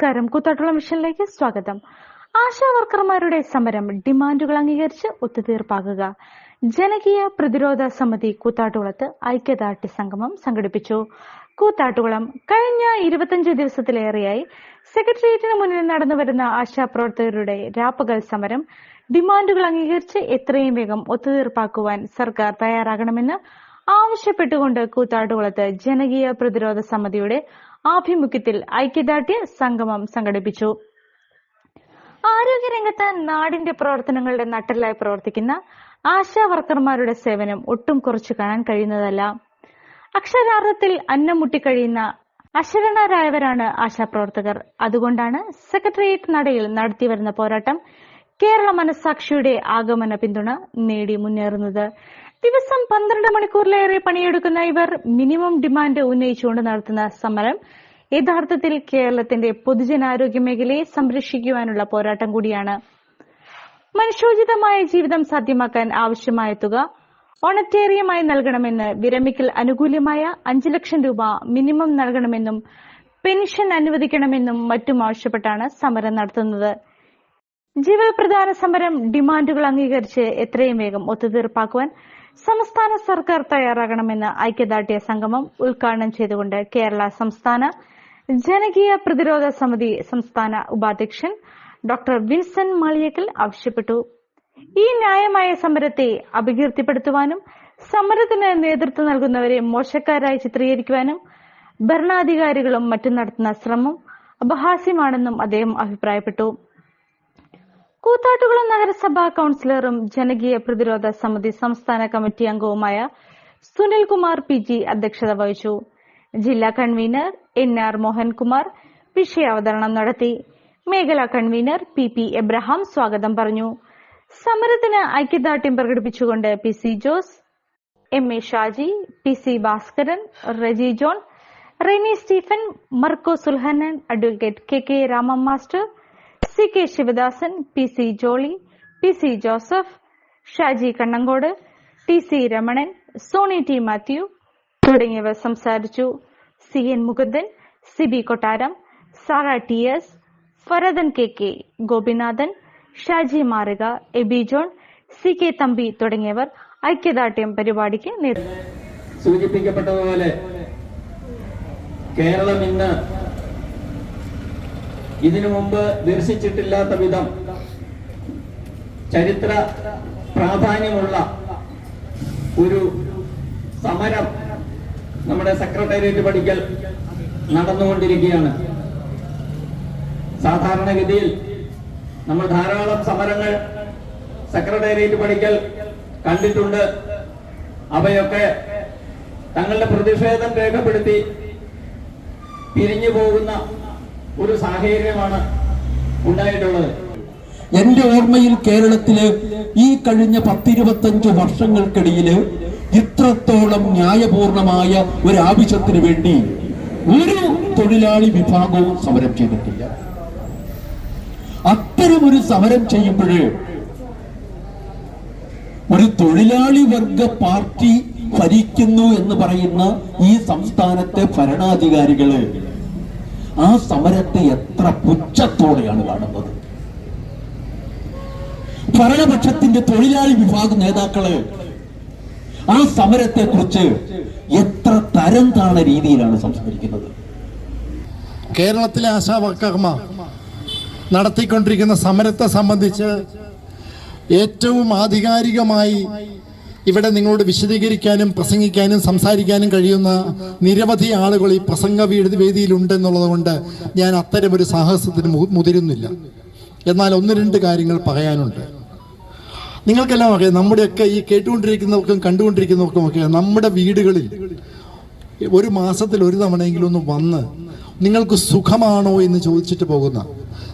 നമസ്കാരം. കൂത്താട്ടുള്ള മിഷനിലേക്ക് സ്വാഗതം. ആശാ വർക്കർമാരുടെ സമരം ഡിമാൻഡുകൾ അംഗീകരിച്ച് ഒത്തുതീർപ്പാക്കുക ജനകീയ പ്രതിരോധ സമിതി കൂത്താട്ടുകുളത്ത് ഐക്യദാർഢ്യ സംഗമം സംഘടിപ്പിച്ചു. കൂത്താട്ടുകുളം കഴിഞ്ഞ ഇരുപത്തിയഞ്ച് ദിവസത്തിലേറെയായി സെക്രട്ടേറിയറ്റിന് മുന്നിൽ നടന്നു നടന്നുവരുന്ന ആശാപ്രവർത്തകരുടെ രാപ്പകൽ സമരം ഡിമാൻഡുകൾ അംഗീകരിച്ച് എത്രയും വേഗം ഒത്തുതീർപ്പാക്കുവാൻ സർക്കാർ തയ്യാറാകണമെന്ന് ആവശ്യപ്പെട്ടുകൊണ്ട് കൂത്താട്ടുകുളത്ത് ജനകീയ പ്രതിരോധ സമിതിയുടെ ആഭിമുഖ്യത്തിൽ ഐക്യദാർഢ്യ സംഗമം സംഘടിപ്പിച്ചു. ആരോഗ്യരംഗത്ത് നാടിന്റെ പ്രവർത്തനങ്ങളുടെ നട്ടലായി പ്രവർത്തിക്കുന്ന ആശാവർക്കർമാരുടെ സേവനം ഒട്ടും കുറച്ചു കാണാൻ കഴിയുന്നതല്ല. അക്ഷരാർത്ഥത്തിൽ അന്നം മുട്ടിക്കഴിയുന്ന അശരണരായവരാണ് ആശാപ്രവർത്തകർ. അതുകൊണ്ടാണ് സെക്രട്ടേറിയറ്റ് നടയിൽ നടത്തിവരുന്ന പോരാട്ടം കേരള മനസാക്ഷിയുടെ ആഗമന പിന്തുണ നേടി മുന്നേറുന്നത്. ദിവസം പന്ത്രണ്ട് മണിക്കൂറിലേറെ പണിയെടുക്കുന്ന ഇവർ മിനിമം ഡിമാൻഡ് ഉന്നയിച്ചുകൊണ്ട് നടത്തുന്ന സമരം യഥാർത്ഥത്തിൽ കേരളത്തിന്റെ പൊതുജനാരോഗ്യ മേഖലയെ സംരക്ഷിക്കുവാനുള്ള പോരാട്ടം കൂടിയാണ്. മനുഷ്യോചിതമായ ജീവിതം സാധ്യമാക്കാൻ ആവശ്യമായ തുക ഓണറ്റേറിയമായി നൽകണമെന്ന് വിരമിക്കൽ അനുകൂലമായ അഞ്ചു ലക്ഷം രൂപ മിനിമം നൽകണമെന്നും പെൻഷൻ അനുവദിക്കണമെന്നും മറ്റും ആവശ്യപ്പെട്ടാണ് സമരം നടത്തുന്നത്. ജീവപ്രധാന സമരം ഡിമാൻഡുകൾ അംഗീകരിച്ച് എത്രയും വേഗം ഒത്തുതീർപ്പാക്കുവാൻ സംസ്ഥാന സർക്കാർ തയ്യാറാകണമെന്ന് ഐക്യദാർഢ്യ സംഗമം ഉദ്ഘാടനം ചെയ്തുകൊണ്ട് കേരള സംസ്ഥാന ജനകീയ പ്രതിരോധ സമിതി സംസ്ഥാന ഉപാധ്യക്ഷൻ ഡോക്ടർ വിൻസെന്റ് മാളിയക്കൽ ആവശ്യപ്പെട്ടു. ഈ ന്യായമായ സമരത്തെ അപകീർത്തിപ്പെടുത്തുവാനും സമരത്തിന് നേതൃത്വം നൽകുന്നവരെ മോശക്കാരായി ചിത്രീകരിക്കുവാനും ഭരണാധികാരികളും മറ്റും നടത്തുന്ന ശ്രമം അപഹാസ്യമാണെന്നും അദ്ദേഹം അഭിപ്രായപ്പെട്ടു. കൂത്താട്ടുകുളം നഗരസഭാ കൌൺസിലറും ജനകീയ പ്രതിരോധ സമിതി സംസ്ഥാന കമ്മിറ്റി അംഗവുമായ സുനിൽകുമാർ പി ജി അധ്യക്ഷത വഹിച്ചു. ജില്ലാ കൺവീനർ എൻ ആർ മോഹൻകുമാർ വിഷയാവതരണം നടത്തി. മേഖലാ കൺവീനർ പി പി എബ്രഹാം സ്വാഗതം പറഞ്ഞു. സമരത്തിന് ഐക്യദാർഢ്യം പ്രകടിപ്പിച്ചുകൊണ്ട് P C Jose M A Shaji P C Bhaskaran Reji John Reni Stephen Marco Sulhanan advocate K K Raman master C K Sivadasan P C Jolly P C Joseph Shaji Kannankode T C Ramanan Sony T Mathew തുടങ്ങിയവർ സംസാരിച്ചു. C N Mukundan Sibi Kottaram Sara T S Faradan K K Gopinathan Shaji Marika Eby John C K Thampi തുടങ്ങിയവർ ഐക്യദാർഢ്യം പരിപാടിക്ക് നേതൃത്വം. സൂചിപ്പിക്കപ്പെട്ടതുപോലെ കേരളം ഇന്ന് ഇതിനു മുമ്പ് ദർശിച്ചിട്ടില്ലാത്ത വിധം ചരിത്ര പ്രാധാന്യമുള്ള ഒരു സമരം നമ്മുടെ സെക്രട്ടേറിയറ്റ് പഠിക്കൽ നടന്നുകൊണ്ടിരിക്കുകയാണ്. സാധാരണഗതിയിൽ നമ്മൾ ധാരാളം സമരങ്ങൾ സെക്രട്ടേറിയറ്റ് പഠിക്കൽ കണ്ടിട്ടുണ്ട്. അവയൊക്കെ തങ്ങളുടെ പ്രതിഷേധം രേഖപ്പെടുത്തി പിരിഞ്ഞു പോകുന്ന ഒരു സാഹചര്യമാണ് ഉണ്ടായിട്ടുള്ളത്. എന്റെ ഓർമ്മയിൽ കേരളത്തിൽ ഈ കഴിഞ്ഞ പത്തിരുപത്തഞ്ച് വർഷങ്ങൾക്കിടയിൽ ഇത്രത്തോളം ന്യായപൂർണമായ ഒരു ആവശ്യത്തിന് വേണ്ടി ഒരു തൊഴിലാളി വിഭാഗവും സമരം ചെയ്തിട്ടില്ല. അത്തരമൊരു സമരം ചെയ്യുമ്പോൾ ഒരു തൊഴിലാളി വർഗ പാർട്ടി ഭരിക്കുന്നു എന്ന് പറയുന്ന ഈ സംസ്ഥാനത്തെ ഭരണാധികാരികൾ ആ സമരത്തെ എത്ര പുച്ഛത്തോടെയാണ് കാണുന്നത്. ഭരണപക്ഷത്തിന്റെ തൊഴിലാളി വിഭാഗം നേതാക്കൾ ആ സമരത്തെ കുറിച്ച് എത്ര തരം താണ രീതിയിലാണ് സംസാരിക്കുന്നത്. കേരളത്തിലെ ആശാ വർക്കർമാർ നടത്തിക്കൊണ്ടിരിക്കുന്ന സമരത്തെ സംബന്ധിച്ച് ഏറ്റവും ആധികാരികമായി ഇവിടെ നിങ്ങളോട് വിശദീകരിക്കാനും പ്രസംഗിക്കാനും സംസാരിക്കാനും കഴിയുന്ന നിരവധി ആളുകൾ ഈ പ്രസംഗ വേദി- വേദിയിലുണ്ടെന്നുള്ളത് കൊണ്ട് ഞാൻ അത്തരമൊരു സാഹസത്തിന് മുതിരുന്നില്ല. എന്നാൽ ഒന്ന് രണ്ട് കാര്യങ്ങൾ പറയാനുണ്ട്. നിങ്ങൾക്കെല്ലാം അറിയാം നമ്മുടെയൊക്കെ ഈ കേട്ടുകൊണ്ടിരിക്കുന്നവർക്കും കണ്ടുകൊണ്ടിരിക്കുന്നവർക്കും ഒക്കെ നമ്മുടെ വീടുകളിൽ ഒരു മാസത്തിൽ ഒരു തവണയെങ്കിലും ഒന്ന് വന്ന് നിങ്ങൾക്ക് സുഖമാണോ എന്ന് ചോദിച്ചിട്ട് പോകുന്ന.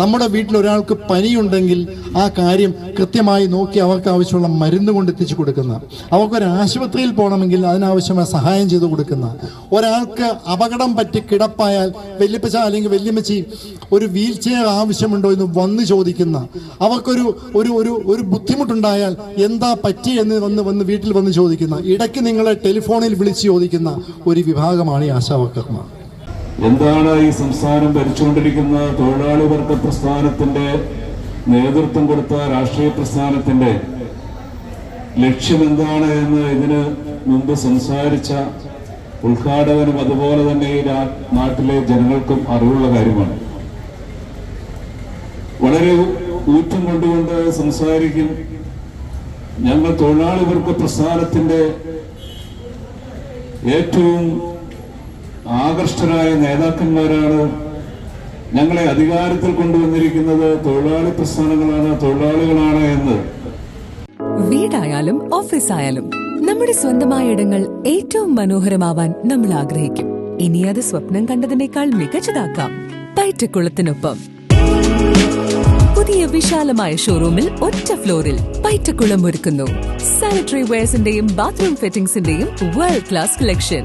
നമ്മുടെ വീട്ടിൽ ഒരാൾക്ക് പനിയുണ്ടെങ്കിൽ ആ കാര്യം കൃത്യമായി നോക്കി അവർക്ക് ആവശ്യമുള്ള മരുന്ന് കൊണ്ട് എത്തിച്ചു കൊടുക്കുന്ന. അവർക്കൊരു ആശുപത്രിയിൽ പോകണമെങ്കിൽ അതിനാവശ്യമായ സഹായം ചെയ്തു കൊടുക്കുന്ന. ഒരാൾക്ക് അപകടം പറ്റി കിടപ്പായാൽ വല്യപ്പച്ച അല്ലെങ്കിൽ വല്യമ്മച്ചി ഒരു വീൽ ചെയർ ആവശ്യമുണ്ടോ എന്ന് വന്ന് ചോദിക്കുന്ന. അവർക്കൊരു ഒരു ഒരു ഒരു ബുദ്ധിമുട്ടുണ്ടായാൽ എന്താ പറ്റി എന്ന് വന്ന് വന്ന് വീട്ടിൽ വന്ന് ചോദിക്കുന്ന. ഇടയ്ക്ക് നിങ്ങളെ ടെലിഫോണിൽ വിളിച്ച് ചോദിക്കുന്ന ഒരു വിഭാഗമാണ് ഈ ആശാവർക്കർമാർ എന്താണ് ഈ സംസ്ഥാനം ഭരിച്ചുകൊണ്ടിരിക്കുന്ന തൊഴിലാളി വർഗ പ്രസ്ഥാനത്തിന്റെ നേതൃത്വം കൊടുത്ത രാഷ്ട്രീയ പ്രസ്ഥാനത്തിന്റെ ലക്ഷ്യം എന്താണ് എന്ന് ഇതിന് മുമ്പ് സംസാരിച്ച ഉദ്ഘാടകനും അതുപോലെ തന്നെ ഈ നാട്ടിലെ ജനങ്ങൾക്കും അറിവുള്ള കാര്യമാണ്. വളരെ ഊറ്റം കൊണ്ടുകൊണ്ട് സംസാരിക്കും. ഞങ്ങൾ തൊഴിലാളി വർഗ പ്രസ്ഥാനത്തിന്റെ ഏറ്റവും ആകർഷ്ടരായ നേതാക്കന്മാരാണ് ഞങ്ങളെ അധികാരത്തിൽ കൊണ്ടുവന്നിരിക്കുന്നത് തൊഴിലാളി പ്രസ്ഥാനങ്ങളാണ് തൊഴിലാളികളാണ് എന്ന്. വീടായാലും ഓഫീസായാലും നമ്മുടെ സ്വന്തമായ ഇടങ്ങൾ ഏറ്റവും മനോഹരമാവാൻ നമ്മൾ ആഗ്രഹിക്കും. ഇനി അത് സ്വപ്നം കണ്ടതിനേക്കാൾ മികച്ചതാക്കാം പൈറ്റക്കുളത്തിനൊപ്പം. പുതിയ വിശാലമായ ഷോറൂമിൽ ഒറ്റ ഫ്ലോറിൽ പൈറ്റക്കുളം ഒരുക്കുന്നു. സാനിറ്ററി വെയർസിന്റെയും ബാത്റൂം ഫിറ്റിംഗ്സിന്റെയും വേൾഡ് ക്ലാസ് കളക്ഷൻ